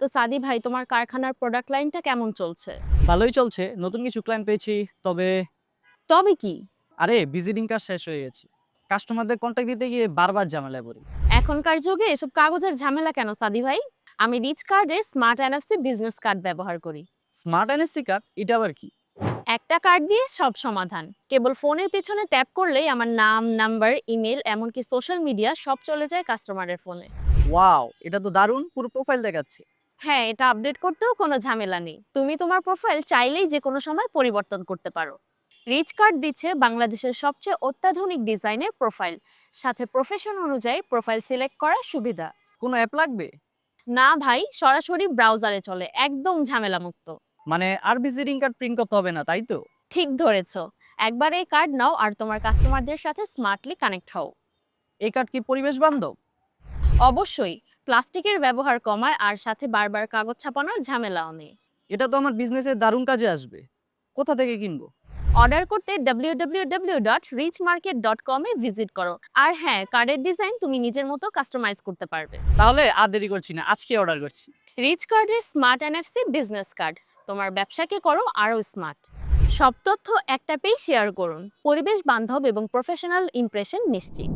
তো সাদি ভাই তোমার কারখানার প্রোডাক্ট লাইনটা কেমন চলছে? ভালোই চলছে। নতুন কিছু ক্লায়েন্ট পেয়েছি তবে তবে কি? আরে ভিজিটিং কাজ শেষ হয়ে গেছে। কাস্টমারদের কন্ট্যাক্ট দিতে গিয়ে বারবার ঝামেলায় পড়ি। এখনকার যুগে এসব কাগজের ঝামেলা কেন সাদি ভাই? আমি রিচ কার্ডের স্মার্ট এনএফসি বিজনেস কার্ড ব্যবহার করি। স্মার্ট এনএসসি কার্ড এটা আবার কি? একটা কার্ড দিয়ে সব সমাধান। কেবল ফোনের পেছনে ট্যাপ করলেই আমার নাম নাম্বার ইমেল এমনকি সোশ্যাল মিডিয়া সব চলে যায় কাস্টমারের ফোনে ওয়াও এটা তো দারুণ। পুরো প্রোফাইল দেখাচ্ছে। হ্যাঁ এটা আপডেট করতেও কোনো ঝামেলা নেই। তুমি তোমার প্রোফাইল চাইলেই যে কোনো সময় পরিবর্তন করতে পারো। রিচ কার্ড দিচ্ছে বাংলাদেশের সবচেয়ে অত্যাধুনিক ডিজাইনের প্রোফাইল সাথে প্রফেশন অনুযায়ী প্রোফাইল সিলেক্ট করার সুবিধা। কোনো অ্যাপ লাগবে? না ভাই সরাসরি ব্রাউজারে চলে একদম ঝামেলা মুক্ত মানে আর ভিজিটিং কার্ড প্রিন্ট করতে হবে না তাই তো? ঠিক ধরেছ। একবার এই কার্ড নাও আর তোমার কাস্টমারদের সাথে স্মার্টলি কানেক্ট হও। এই কার্ড কি পরিবেশ বান্ধব? অবশ্যই প্লাস্টিকের ব্যবহার কমায় আর সাথে বারবার কাগজ ছাপানোর ঝামেলাও নেই। এটা তো আমার বিজনেসে দারুণ কাজে আসবে। কোথা থেকে কিনবো? অর্ডার করতে www.richmarket.com এ ভিজিট করো। আর হ্যাঁ কার্ডের ডিজাইন তুমি নিজের মতো কাস্টমাইজ করতে পারবে। তাহলে আর দেরি করছি না আজকে অর্ডার করছি। রিচ কার্ডের স্মার্ট এনএফসি বিজনেস কার্ড তোমার ব্যবসাকে করো আরও স্মার্ট সব তথ্য একটা পেয়ে শেয়ার করুন। পরিবেশ বান্ধব এবং প্রফেশনাল ইমপ্রেশন নিশ্চিত।